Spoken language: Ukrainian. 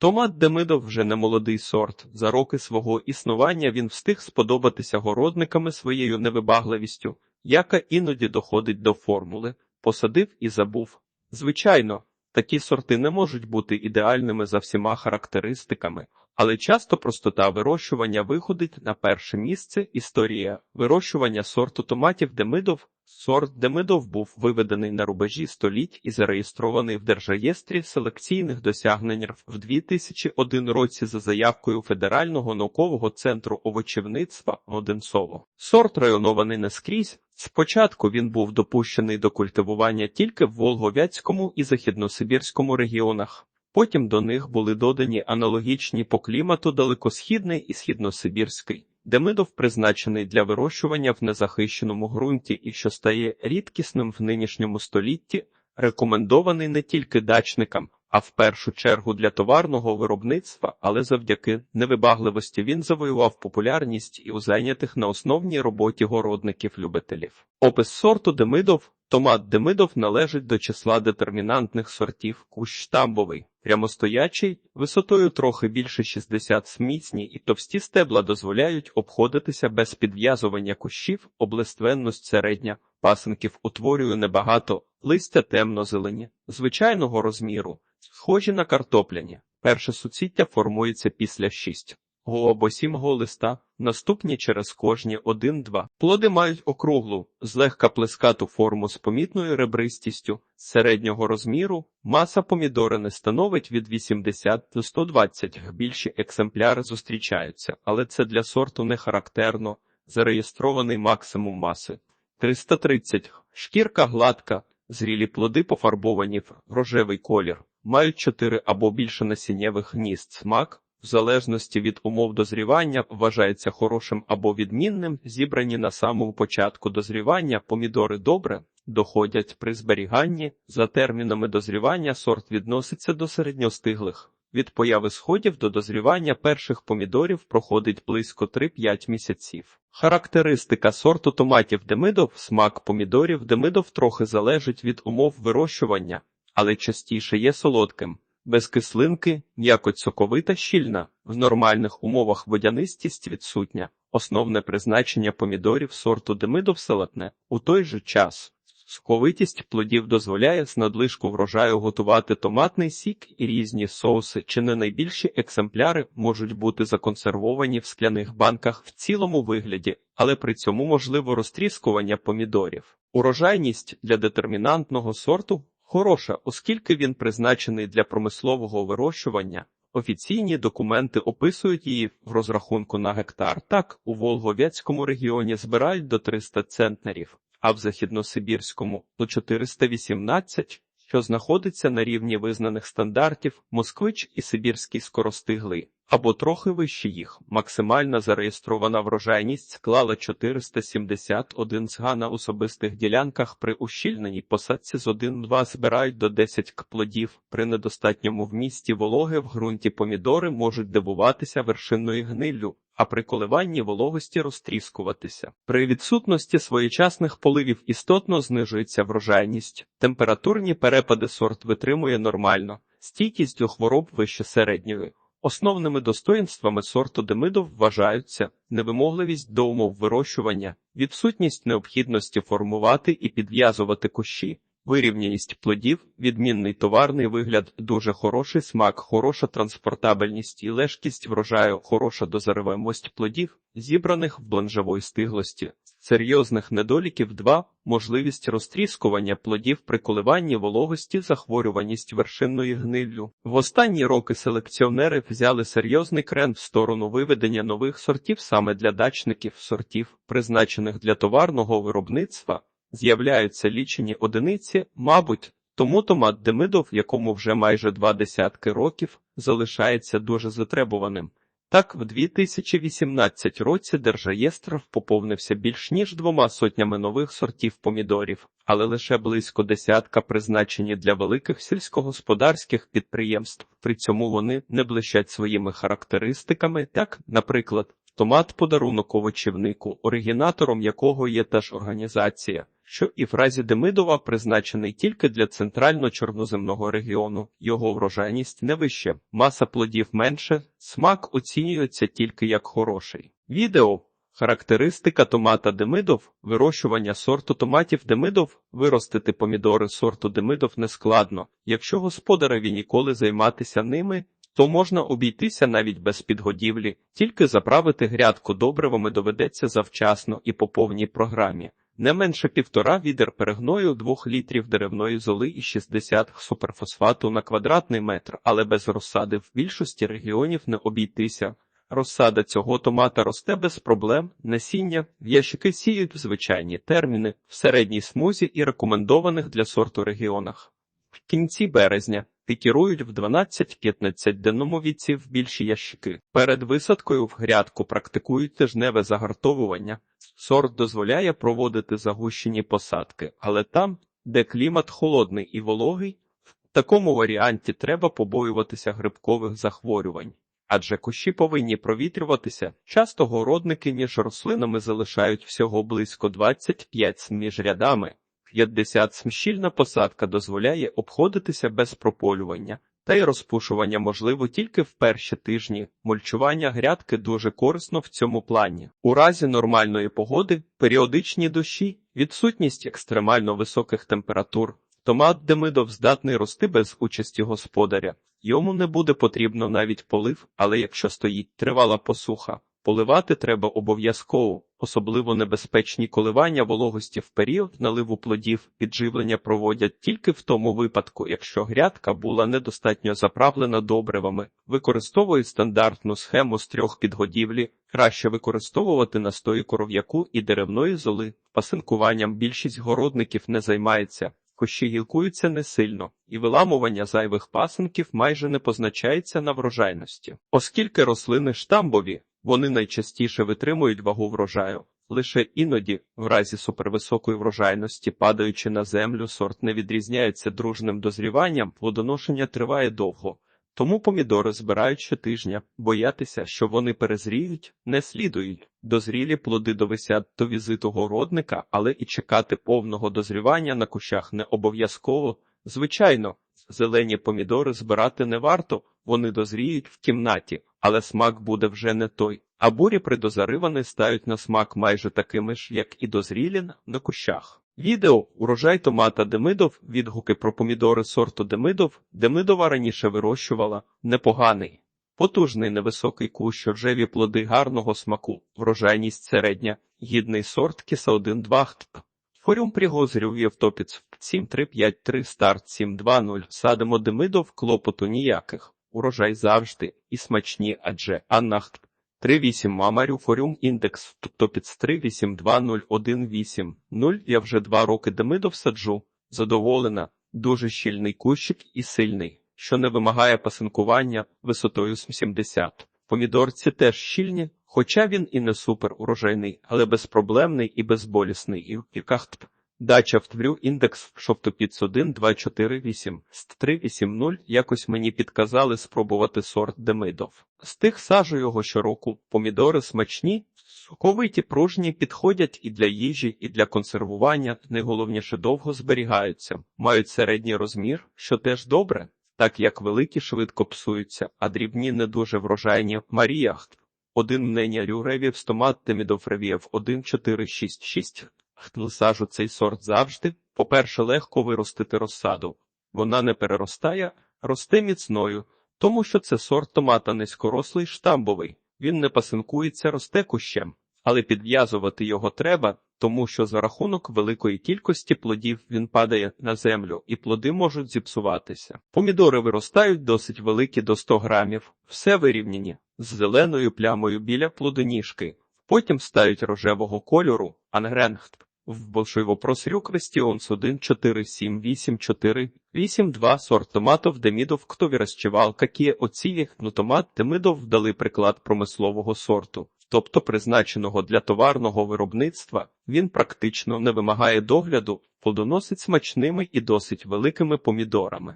Томат Демидов вже не молодий сорт. За роки свого існування він встиг сподобатися городниками своєю невибагливістю, яка іноді доходить до формули посадив і забув. Звичайно, такі сорти не можуть бути ідеальними за всіма характеристиками, але часто простота вирощування виходить на перше місце. Історія вирощування сорту томатів Демидов. Сорт Демидов був виведений на рубежі століть і зареєстрований в Держреєстрі селекційних досягнень в 2001 році за заявкою Федерального наукового центру овочівництва Одинцово. Сорт районований не скрізь. Спочатку він був допущений до культивування тільки в Волговятському і Західносибірському регіонах. Потім до них були додані аналогічні по клімату далекосхідний і східносибірський. Демидов призначений для вирощування в незахищеному ґрунті і що стає рідкісним в нинішньому столітті, рекомендований не тільки дачникам, а в першу чергу для товарного виробництва, але завдяки невибагливості він завоював популярність і у зайнятих на основній роботі городників-любителів. Опис сорту Демидов Томат Демидов належить до числа детермінантних сортів кущ штамбовий, прямостоячий, висотою трохи більше 60 сміцні і товсті стебла дозволяють обходитися без підв'язування кущів, облиственність середня, пасинків утворює небагато, листя темно-зелені, звичайного розміру, схожі на картопляні. Перше суцвіття формується після 6 го або 7 го листа, наступні через кожні 1-2. Плоди мають округлу, злегка плескату форму з помітною ребристістю, середнього розміру, маса помідори не становить від 80 до 120 більші екземпляри зустрічаються, але це для сорту не характерно, зареєстрований максимум маси. 330. Шкірка гладка, зрілі плоди пофарбовані в рожевий колір, мають 4 або більше насіннєвих гнізд смак, в залежності від умов дозрівання вважається хорошим або відмінним, зібрані на самому початку дозрівання помідори добре доходять при зберіганні. За термінами дозрівання сорт відноситься до середньостиглих. Від появи сходів до дозрівання перших помідорів проходить близько 3-5 місяців. Характеристика сорту томатів Демидов, смак помідорів Демидов трохи залежить від умов вирощування, але частіше є солодким без кислинки, м'якоть соковита щільна, в нормальних умовах водянистість відсутня, основне призначення помідорів сорту демидов салатне. У той же час соковитість плодів дозволяє з надлишку врожаю готувати томатний сік і різні соуси, чи не найбільші екземпляри можуть бути законсервовані в скляних банках в цілому вигляді, але при цьому можливо розтріскування помідорів. Урожайність для детермінантного сорту хороша, оскільки він призначений для промислового вирощування. Офіційні документи описують її в розрахунку на гектар. Так, у Волговецькому регіоні збирають до 300 центнерів, а в Західносибірському до 418, що знаходиться на рівні визнаних стандартів Москвич і Сибірський скоростиглий або трохи вище їх. Максимальна зареєстрована врожайність склала 471 зга на особистих ділянках при ущільненій посадці з 1-2 збирають до 10 к плодів. При недостатньому вмісті вологи в ґрунті помідори можуть дивуватися вершинною гниллю. А при коливанні вологості розтріскуватися. При відсутності своєчасних поливів істотно знижується врожайність. Температурні перепади сорт витримує нормально, стійкість до хвороб вище середньої. Основними достоїнствами сорту демидов вважаються невимогливість до умов вирощування, відсутність необхідності формувати і підв'язувати кущі, вирівняність плодів, відмінний товарний вигляд, дуже хороший смак, хороша транспортабельність і лежкість врожаю, хороша дозариваємость плодів, зібраних в бланжевої стиглості. Серйозних недоліків 2. можливість розтріскування плодів при коливанні вологості, захворюваність вершинної гниллю. В останні роки селекціонери взяли серйозний крен в сторону виведення нових сортів саме для дачників сортів, призначених для товарного виробництва. З'являються лічені одиниці, мабуть, тому томат Демидов, якому вже майже два десятки років, залишається дуже затребуваним. Так, в 2018 році Держреєстр поповнився більш ніж двома сотнями нових сортів помідорів, але лише близько десятка призначені для великих сільськогосподарських підприємств. При цьому вони не блищать своїми характеристиками, так, наприклад, томат подарунок овочівнику, оригінатором якого є та ж організація що і в разі Демидова призначений тільки для центрально-чорноземного регіону. Його врожайність не вища, маса плодів менше, смак оцінюється тільки як хороший. Відео Характеристика томата Демидов, вирощування сорту томатів Демидов, виростити помідори сорту Демидов нескладно. Якщо господареві ніколи займатися ними, то можна обійтися навіть без підгодівлі, тільки заправити грядку добривами доведеться завчасно і по повній програмі. Не менше півтора відер перегною 2 літрів деревної золи і 60 суперфосфату на квадратний метр, але без розсади в більшості регіонів не обійтися. Розсада цього томата росте без проблем, насіння, ящики сіють в звичайні терміни, в середній смузі і рекомендованих для сорту регіонах. В кінці березня пікірують в 12-15 денному віці в більші ящики. Перед висадкою в грядку практикують тижневе загартовування. Сорт дозволяє проводити загущені посадки, але там, де клімат холодний і вологий, в такому варіанті треба побоюватися грибкових захворювань. Адже кущі повинні провітрюватися, часто городники між рослинами залишають всього близько 25 см між рядами, 50 см щільна посадка дозволяє обходитися без прополювання, та й розпушування можливо тільки в перші тижні. Мульчування грядки дуже корисно в цьому плані. У разі нормальної погоди, періодичні дощі, відсутність екстремально високих температур. Томат Демидов здатний рости без участі господаря. Йому не буде потрібно навіть полив, але якщо стоїть тривала посуха, поливати треба обов'язково, особливо небезпечні коливання вологості в період наливу плодів підживлення проводять тільки в тому випадку, якщо грядка була недостатньо заправлена добривами, використовують стандартну схему з трьох підгодівлі, краще використовувати настої коров'яку і деревної золи. Пасинкуванням більшість городників не займається. Кущі гілкуються не сильно, і виламування зайвих пасинків майже не позначається на врожайності. Оскільки рослини штамбові, вони найчастіше витримують вагу врожаю. Лише іноді, в разі супервисокої врожайності, падаючи на землю, сорт не відрізняється дружним дозріванням, плодоношення триває довго. Тому помідори збирають щотижня, боятися, що вони перезріють, не слідують. Дозрілі плоди довисять до візиту городника, але і чекати повного дозрівання на кущах не обов'язково. Звичайно, зелені помідори збирати не варто, вони дозріють в кімнаті, але смак буде вже не той. А бурі придозаривані стають на смак майже такими ж, як і дозрілі на кущах. Відео урожай томата Демидов, відгуки про помідори сорту Демидов. Демидова раніше вирощувала непоганий, потужний невисокий кущ, рожеві плоди гарного смаку, врожайність середня, гідний сорт кіса 1-2 хтп. Форум пригозрів Євтопіц 7353 старт 720. Садимо Демидов, клопоту ніяких. Урожай завжди і смачні, адже Аннахт 38 Мамарю Форум індекс Топіц 3820180. Я вже два роки Демидов саджу. Задоволена, дуже щільний кущик і сильний, що не вимагає пасинкування висотою 70. Помідорці теж щільні, хоча він і не супер урожайний, але безпроблемний і безболісний. І в кільках Дача в тврю індекс шовтопіц 1 248 ст 380 якось мені підказали спробувати сорт Демидов. З тих сажу його щороку, помідори смачні, соковиті пружні підходять і для їжі, і для консервування, найголовніше довго зберігаються, мають середній розмір, що теж добре, так як великі швидко псуються, а дрібні не дуже врожайні. Маріях. Один мнення рюревів стомат Демідов ревів 1466 Сажу цей сорт завжди. По-перше, легко виростити розсаду. Вона не переростає, росте міцною, тому що це сорт томата низькорослий штамбовий. Він не пасинкується, росте кущем, але підв'язувати його треба, тому що за рахунок великої кількості плодів він падає на землю, і плоди можуть зіпсуватися. Помідори виростають досить великі до 100 грамів, все вирівняні, з зеленою плямою біля плодоніжки. Потім стають рожевого кольору, ангренгт. В Большойвопросрю Квестіонс 1 4 7 8 4 8 2 сорт томатов Демідов хто вирощував, какие оці ну томат Демидов дали приклад промислового сорту, тобто призначеного для товарного виробництва, він практично не вимагає догляду, плодоносить смачними і досить великими помідорами.